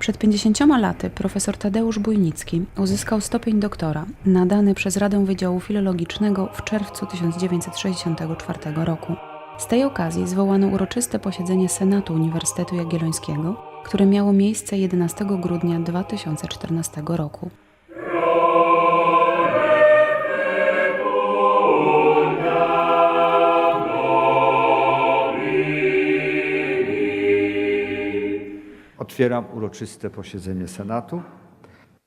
Przed 50 laty profesor Tadeusz Bujnicki uzyskał stopień doktora nadany przez Radę Wydziału Filologicznego w czerwcu 1964 roku. Z tej okazji zwołano uroczyste posiedzenie Senatu Uniwersytetu Jagiellońskiego, które miało miejsce 11 grudnia 2014 roku. Otwieram uroczyste posiedzenie Senatu,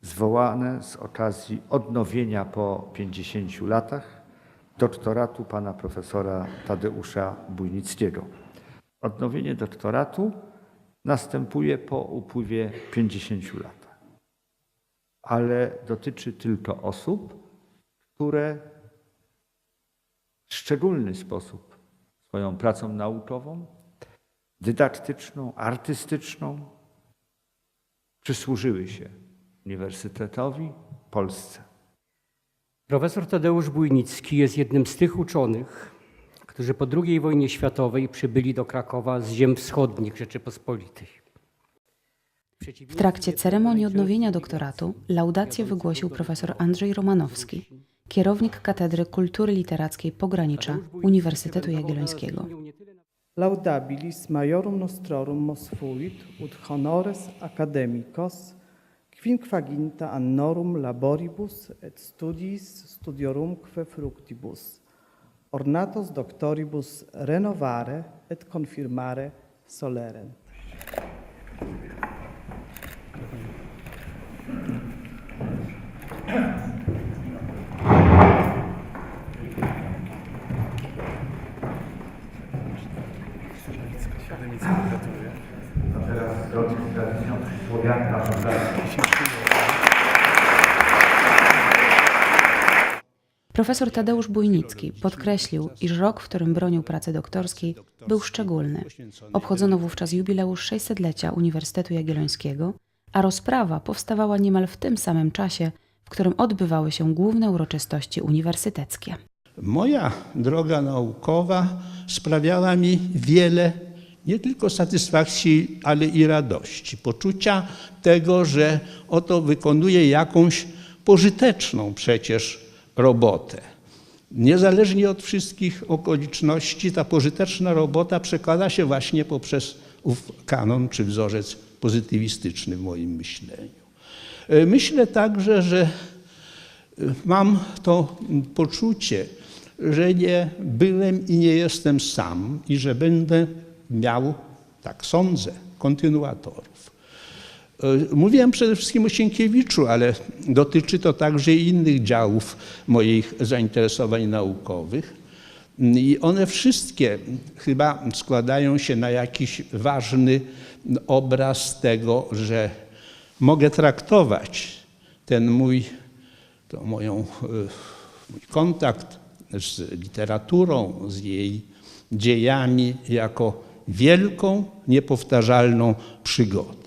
zwołane z okazji odnowienia po 50 latach doktoratu pana profesora Tadeusza Bujnickiego. Odnowienie doktoratu następuje po upływie 50 lat, ale dotyczy tylko osób, które w szczególny sposób swoją pracą naukową, dydaktyczną, artystyczną przysłużyły się Uniwersytetowi, Polsce. Profesor Tadeusz Bujnicki jest jednym z tych uczonych, którzy po II wojnie światowej przybyli do Krakowa z ziem wschodnich Rzeczypospolitej. W trakcie ceremonii odnowienia doktoratu laudację wygłosił profesor Andrzej Romanowski, kierownik Katedry Kultury Literackiej Pogranicza Uniwersytetu Jagiellońskiego. Laudabilis majorum nostrorum mos fuit ut honores academicos quinquaginta annorum laboribus et studiis studiorumque fructibus ornatos doctoribus renovare et confirmare solerem. Teraz zgodnie z tradycją przysłowianą naszą Profesor Tadeusz Bujnicki podkreślił, iż rok, w którym bronił pracy doktorskiej, był szczególny. Obchodzono wówczas jubileusz 600-lecia Uniwersytetu Jagiellońskiego, a rozprawa powstawała niemal w tym samym czasie, w którym odbywały się główne uroczystości uniwersyteckie. Moja droga naukowa sprawiała mi wiele nie tylko satysfakcji, ale i radości, poczucia tego, że oto wykonuję jakąś pożyteczną przecież robotę. Niezależnie od wszystkich okoliczności, ta pożyteczna robota przekłada się właśnie poprzez ów kanon czy wzorzec pozytywistyczny w moim myśleniu. E, Myślę także, że mam to poczucie, że nie byłem i nie jestem sam i że będę miał, tak sądzę, kontynuatorów. E, Mówiłem przede wszystkim o Sienkiewiczu, ale dotyczy to także innych działów moich zainteresowań naukowych. I one wszystkie chyba składają się na jakiś ważny obraz tego, że mogę traktować ten mój, to moją, e, mój kontakt z literaturą, z jej dziejami jako wielką, niepowtarzalną przygodę.